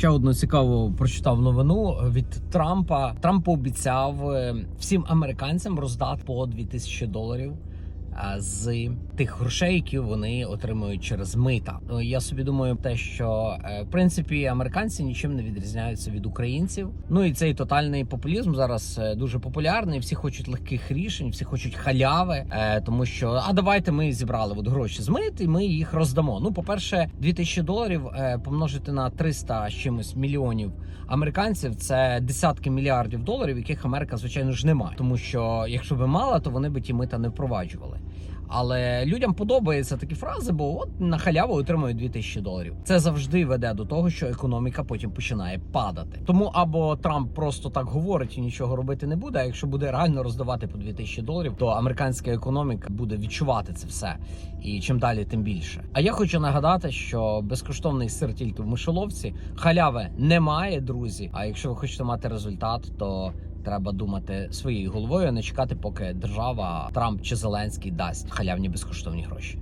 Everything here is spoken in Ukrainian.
Ще одну цікаву прочитав новину від Трампа. Трамп пообіцяв е, всім американцям роздати по 2000 доларів. З тих грошей, які вони отримують через мита. Я собі думаю, те, що е, в принципі американці нічим не відрізняються від українців. Ну і цей тотальний популізм зараз е, дуже популярний. Всі хочуть легких рішень, всі хочуть халяви, е, тому що а давайте ми зібрали от гроші з мит і ми їх роздамо. Ну, по перше, 2000 доларів помножити на 300 з чимось мільйонів американців. Це десятки мільярдів доларів, яких Америка звичайно ж немає. Тому що якщо би мала, то вони би ті мита не впроваджували. Але людям подобаються такі фрази, бо от на халяву отримують 2000 доларів. Це завжди веде до того, що економіка потім починає падати. Тому або Трамп просто так говорить і нічого робити не буде. А якщо буде реально роздавати по 2000 доларів, то американська економіка буде відчувати це все. І чим далі, тим більше. А я хочу нагадати, що безкоштовний сир тільки в мишоловці халяви немає, друзі. А якщо ви хочете мати результат, то Треба думати своєю головою, а не чекати, поки держава Трамп чи Зеленський дасть халявні безкоштовні гроші.